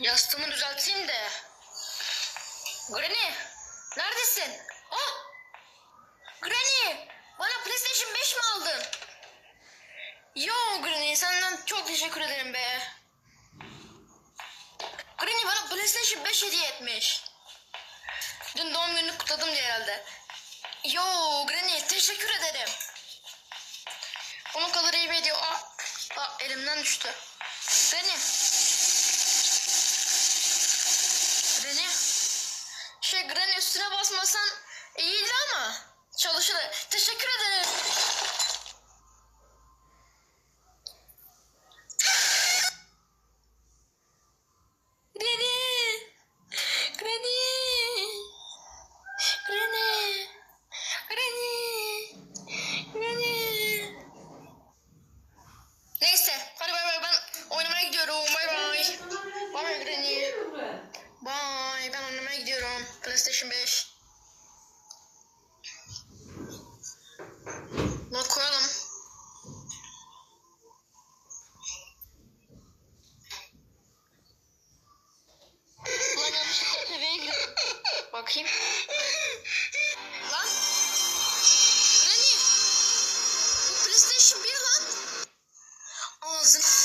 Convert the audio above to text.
Yastığımı düzelteyim de. Granny, neredesin? Ah! Granny, bana PlayStation 5 mi aldın? Yo Granny, senden çok teşekkür ederim be. Granny bana PlayStation 5 hediye etmiş. Dün doğum gününü kutladım diye herhalde. Yo Granny, teşekkür ederim. Onun kadar iyi bir hediye. Aa, aa, elimden düştü. Granny. Şey Granny üstüne basmasan iyiydi ama çalışır. Teşekkür ederim. PlayStation 5. Bunu koyalım. Lan yanlışlıkla TV'ye girdim. Bakayım. Lan. Nani? Bu PlayStation 1 lan. Ağzını...